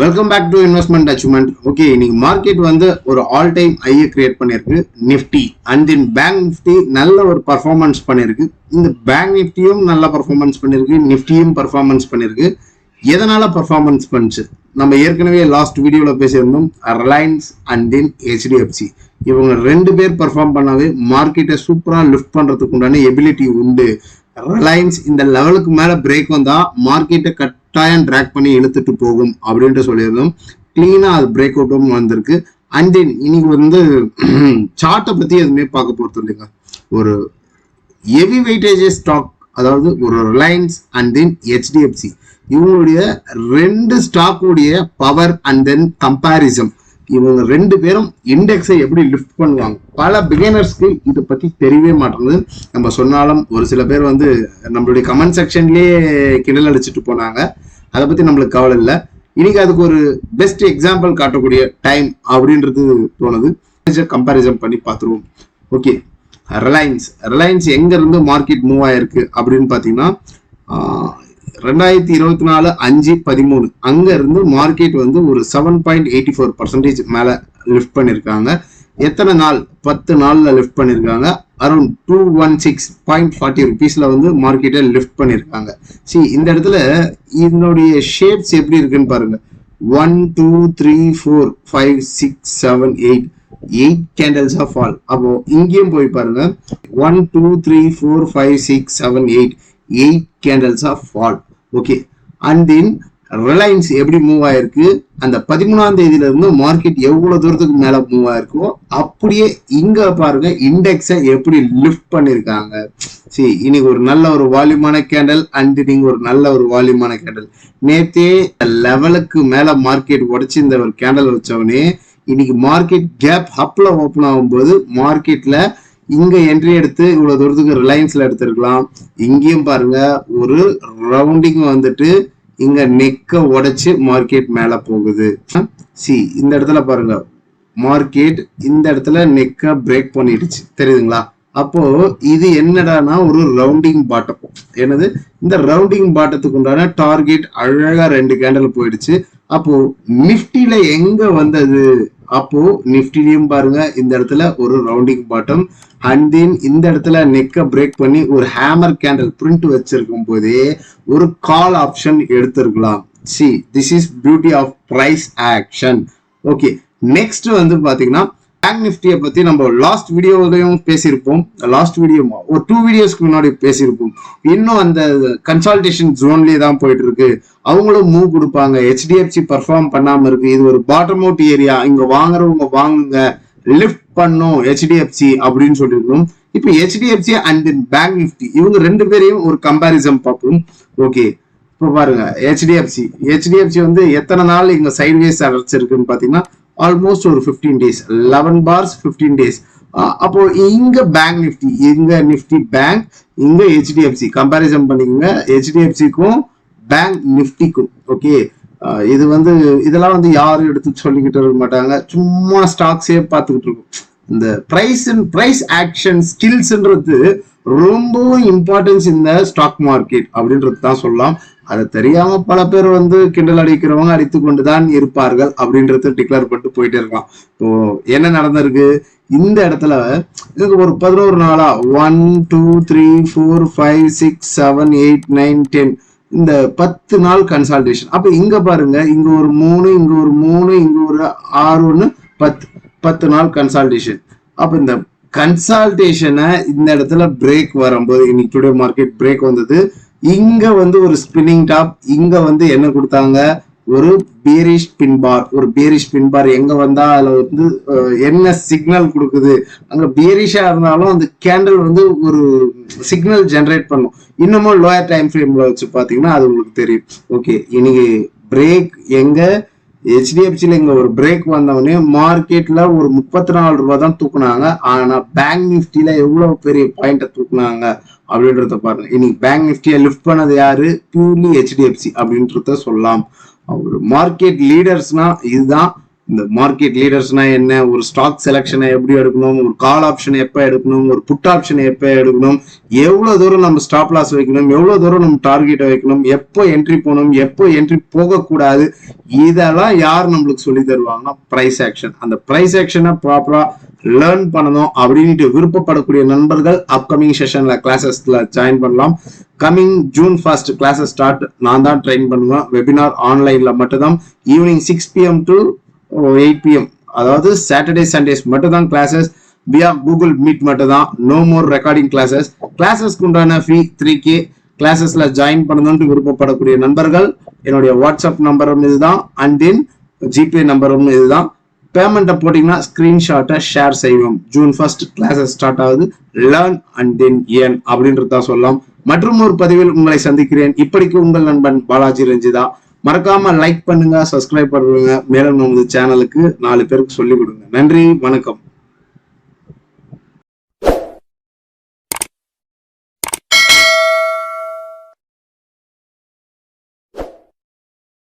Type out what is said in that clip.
Welcome back to investment achievement okay இன்னைக்கு market வந்து ஒரு ஆல் டைம் ஐயை கிரியேட் பண்ணியிருக்கு. Nifty and then bank Nifty நல்ல ஒரு பர்ஃபார்மன்ஸ் பண்ணியிருக்கு. இந்த பேங்க் நிஃப்டியும் நல்ல பர்ஃபார்மன்ஸ் பண்ணியிருக்கு. நிஃப்டியும் பர்ஃபார்மன்ஸ் பண்ணியிருக்கு. எதனால பர்ஃபார்மன்ஸ் பண்ணுச்சு? நம்ம ஏற்கனவே லாஸ்ட் வீடியோவில் பேசியிருந்தோம். ரிலையன்ஸ் அண்ட் தென் ஹெச்டிஎஃப்சி இவங்க ரெண்டு பேர் பர்ஃபார்ம் பண்ணாவே மார்க்கெட்டை சூப்பராக லிஃப்ட் பண்ணுறதுக்கு உண்டான எபிலிட்டி உண்டு. ரிலையன்ஸ் இந்த லெவலுக்கு மேலே பிரேக் வந்தால் மார்க்கெட்டை கட் கட்டாயம் ட்ராக் பண்ணி இழுத்துட்டு போகும் அப்படின்ட்டு சொல்லியிருந்தோம். க்ளீனாக அது பிரேக் அவுட்டும் வந்திருக்கு. அண்ட் தென் இன்னைக்கு வந்து சார்ட்டை பற்றி எதுவுமே பார்க்க போகிறது இல்லைங்க. ஒரு ஹெவி வெயிட்டேஜஸ் ஸ்டாக் அதாவது ஒரு ரிலையன்ஸ் அண்ட் தென் ஹெச்டிஎஃப்சி இவங்களுடைய ரெண்டு ஸ்டாக்குடைய பவர் அண்ட் தென் கம்பாரிசம் இவங்க ரெண்டு பேரும் இண்டெக்ஸை எப்படி லிஃப்ட் பண்ணுவாங்க? பல பிகினர்ஸ்க்கு இதை பத்தி தெரியவே மாட்டேங்குது. நம்ம சொன்னாலும் ஒரு சில பேர் வந்து நம்மளுடைய கமெண்ட் செக்ஷன்லயே கிண்டல் அடிச்சுட்டு போனாங்க. அதை பத்தி நம்மளுக்கு கவலை இல்லை. இன்னைக்கு அதுக்கு ஒரு பெஸ்ட் எக்ஸாம்பிள் காட்டக்கூடிய டைம் அப்படின்றது தோணுது. கம்பேரிசன் பண்ணி பார்த்துருவோம். ஓகே ரிலையன்ஸ் ரிலையன்ஸ் எங்க இருந்து மார்க்கெட் மூவ் ஆயிருக்கு அப்படின்னு பாத்தீங்கன்னா ரெண்டாயிரத்தி இருபத்தி நாலு அஞ்சு பதிமூணு. அங்க இருந்து மார்க்கெட் வந்து ஒரு seven point eighty four percentage மேல லிஃப்ட் பண்ணிருக்காங்க. எத்தனை நாள்? பத்து நாள்ல லிஃப்ட் பண்ணிருக்காங்க. Around two one six point forty ருபீஸ்ல வந்து மார்க்கெட்டை லிஃப்ட் பண்ணிருக்காங்க. சி இந்த இடத்துல இதனுடைய ஷேப்ஸ் எப்படி இருக்குன்னு பாருங்க. One two three four five six seven eight eight candles of all அப்போ இங்கேயும் போய் பாருங்க. One two three four five six seven eight eight candles of fall okay and then Reliance எப்படி மூவ் ஆயிருக்கு? அந்த பதிமூணாம் தேதியில இருந்து மார்க்கெட் எவ்வளவு தூரத்துக்கு மேல மூவ் ஆயிருக்கோ அப்படியே இங்க பாருங்க இண்டெக்ஸை எப்படி லிஃப்ட் பண்ணிருக்காங்க. சரி இன்னைக்கு ஒரு நல்ல ஒரு வால்யூமான கேண்டல் அண்ட் நீங்க ஒரு நல்ல ஒரு வால்யூமான கேண்டல் நேத்தே லெவலுக்கு மேல மார்க்கெட் உடைச்சு இந்த ஒரு கேண்டல் வச்சவனே இன்னைக்கு மார்க்கெட் கேப் அப்ல ஓப்பன் ஆகும்போது மார்க்கெட்ல இங்க என்ட்ரி எடுத்து இவ்வளவு தூரத்துக்கு ரிலையன்ஸ்ல எடுத்திருக்கலாம். இங்கேயும் பாருங்க ஒரு ரவுண்டிங் வந்துட்டு இங்க நெக்க உடைச்சு மார்க்கெட் மேல போகுது. சி இந்த இடத்துல பாருங்க மார்க்கெட் இந்த இடத்துல நெக்க பிரேக் பண்ணிடுச்சு. தெரியுதுங்களா? அப்போ இது என்னடானா ஒரு ரவுண்டிங் பாட்டம் என்னது? இந்த ரவுண்டிங் பாட்டத்துக்கு உண்டான டார்கெட் அழகா ரெண்டு கேண்டல் போயிடுச்சு. அப்போ நிஃப்டில எங்க வந்தது? அப்போ நிஃப்டிலையும் பாருங்க இந்த இடத்துல ஒரு ரவுண்டிங் பாட்டம் அண்ட் தென் இந்த இடத்துல நெக்க பிரேக் பண்ணி ஒரு ஹேமர் கேண்டல் பிரிண்ட் வச்சிருக்கும் போதே ஒரு கால் ஆப்ஷன் எடுத்திருக்கலாம். See this is beauty of price action okay next வந்து பாத்தீங்கன்னா பேங்க் நிஃப்டியை பத்தி நம்ம லாஸ்ட் வீடியோலையும் பேசியிருப்போம். லாஸ்ட் வீடியோ ஒரு டூ வீடியோஸ்க்கு முன்னாடி பேசியிருப்போம். இன்னும் அந்த கன்சல்டேஷன் ஜோன்லயே தான் போயிட்டு இருக்கு அவங்களும் மூவ் கொடுப்பாங்க. ஹெச்டிஎஃப்சி பர்ஃபார்ம் பண்ணாம இருக்கு. இது ஒரு பாட்டம் அவுட் ஏரியா இங்க வாங்குறவங்க வாங்குங்க. லிஃப்ட் பண்ணும் ஹெச்டிஎஃப்சி அப்படின்னு சொல்லியிருந்தோம். இப்போ ஹெச்டிஎஃப்சி அண்ட் பேங்க் நிஃப்டி இவங்க ரெண்டு பேரையும் ஒரு கம்பாரிசன் பார்ப்போம். ஓகே இப்போ பாருங்க ஹெச்டிஎஃப்சி ஹெச்டிஎஃப்சி வந்து எத்தனை நாள் இங்க சைட்வேஸ் அடைச்சிருக்குன்னு பாத்தீங்கன்னா ஆல்மோஸ்ட் ஒரு fifteen days eleven bars fifteen days அப்போ இங்க பேங்க் நிஃப்டி இங்க நிஃப்டி பேங்க் இங்க ஹெச்டிஎஃப்சி கம்பாரிசன் பண்ணிக்கோங்க ஹெச்டிஎஃப்சிக்கும் பேங்க் நிஃப்டிக்கும் ஓகே இது வந்து இதெல்லாம் வந்து யாரும் எடுத்து சொல்லிக்கிட்டு இருக்க மாட்டாங்க. சும்மா ஸ்டாக்ஸே பார்த்துக்கிட்டு இருக்கும். இந்த பிரைஸ் பிரைஸ் ஆக்ஷன் ஸ்கில்ஸ்ன்றது ரொம்பவும் இம்பார்ட்டன்ஸ் இந்த ஸ்டாக் மார்க்கெட் அப்படின்றது தான் சொல்லலாம். அதை தெரியாம பல பேர் வந்து கிண்டல் அடிக்கிறவங்க அடித்து கொண்டுதான் இருப்பார்கள் அப்படின்றத டிக்ளேர் பண்ணிட்டு போயிட்டே இருக்கலாம். இப்போ என்ன நடந்திருக்கு? இந்த இடத்துல இதுக்கு ஒரு பதினோரு நாளா? One two three four five six seven eight nine ten இந்த பத்து நாள் கன்சல்டேஷன் அப்ப இங்க பாருங்க இங்க ஒரு மூணு இங்க ஒரு மூணு இங்க ஒரு ஆறு ஒன்று பத்து. பத்து நாள் கன்சல்டேஷன் அப்ப இந்த கன்சல்டேஷனை இந்த இடத்துல பிரேக் வரும்போது இன்னைக்கு டுடே மார்க்கெட் பிரேக் வந்தது. இங்க வந்து ஒரு ஸ்பின்னிங் டாப் இங்க வந்து என்ன கொடுத்தாங்க? ஒரு பேரிஷ் பின்பார் ஒரு பேரிஷ் பின்பார் எங்க வந்தா அதுல வந்து என்ன சிக்னல் கொடுக்குது? அங்க பேரிஷா இருந்தாலும் அந்த கேண்டில் வந்து ஒரு சிக்னல் ஜென்ரேட் பண்ணும். இன்னமும் லோயர் டைம் ஃப்ரேம்ல வச்சு பாத்தீங்கன்னா அது உங்களுக்கு தெரியும். ஓகே இன்னைக்கு பிரேக் எங்க? ஹெச்டிஎஃப்சியில் இங்க ஒரு பிரேக் வந்தவொடனே மார்க்கெட்ல ஒரு முப்பத்தி நாலு ரூபாய் தான் தூக்குனாங்க. ஆனா பேங்க் நிஃப்டியில் எவ்வளவு பெரிய பாயிண்ட தூக்குனாங்க அப்படின்றத பாருங்க. இன்னைக்கு பேங்க் நிஃப்டியை லிஃப்ட் பண்ணது யாரு? பியூர்லி ஹெச்டிஎஃப்சி அப்படின்றத சொல்லலாம். ஒரு மார்க்கெட் லீடர்ஸ்னா இதுதான் இந்த மார்க்கெட் லீடர்ஸ்னா என்ன? ஒரு ஸ்டாக் செலெக்ஷனை எப்படி எடுக்கணும்? ஒரு கால் ஆப்ஷனை எப்போ எடுக்கணும்? ஒரு புட் ஆப்ஷனை எப்போ எடுக்கணும்? எவ்வளோ தூரம் நம்ம ஸ்டாப் லாஸ் வைக்கணும்? எவ்வளோ தூரம் நம்ம டார்கெட்டை வைக்கணும்? எப்போ என்ட்ரி போகணும்? எப்போ என்ட்ரி போகக்கூடாது? இதெல்லாம் யார் நம்மளுக்கு சொல்லி தருவாங்கன்னா ப்ரைஸ் ஆக்ஷன் அந்த ப்ரைஸ் ஆக்ஷனை ப்ராப்பராக லேர்ன் பண்ணணும் அப்படின்ட்டு விருப்பப்படக்கூடிய நண்பர்கள் அப்கமிங் செஷன்ல கிளாஸஸ்ல ஜாயின் பண்ணலாம். Coming June first classes start நான் தான் ட்ரெயின் பண்ணுவேன். வெபினார் ஆன்லைன்ல மட்டும்தான். Evening six PM to eight PM அதாவது சாட்டர்டே சண்டேஸ் மட்டும் தான் கிளாஸஸ் வியா கூகுள் மீட் மட்டும் தான் நோ மோர் ரெக்கார்டிங் கிளாஸஸ் கிளாஸஸ்க்கு உண்டான ஃபீ த்ரீ கே கிளாஸஸ்ல ஜாயின் பண்ணணும்னு விருப்பப்படக்கூடிய நண்பர்கள் என்னுடைய வாட்ஸ்அப் நம்பரும் இதுதான். அண்ட் தென் ஜிபே நம்பரும் இதுதான். பேமெண்ட்டை போட்டிங்கன்னா ஸ்க்ரீன்ஷாட்டை ஷேர் செய்வோம். ஜூன் ஃபர்ஸ்ட் கிளாஸஸ் ஸ்டார்ட் ஆகுது. லேர்ன் அண்ட் தென் ஏன் அப்படின்றதா சொல்லலாம். மற்றும் ஒரு பதிவில் உங்களை சந்திக்கிறேன். இப்படிக்கு உங்கள் நண்பன் பாலாஜி ரஞ்சிதா. மறக்காம லைக் பண்ணுங்க சப்ஸ்கிரைப் பண்ணுங்க. மேலும் நமது சேனலுக்கு நாலு பேருக்கு சொல்லிக் கொடுங்க. நன்றி வணக்கம்.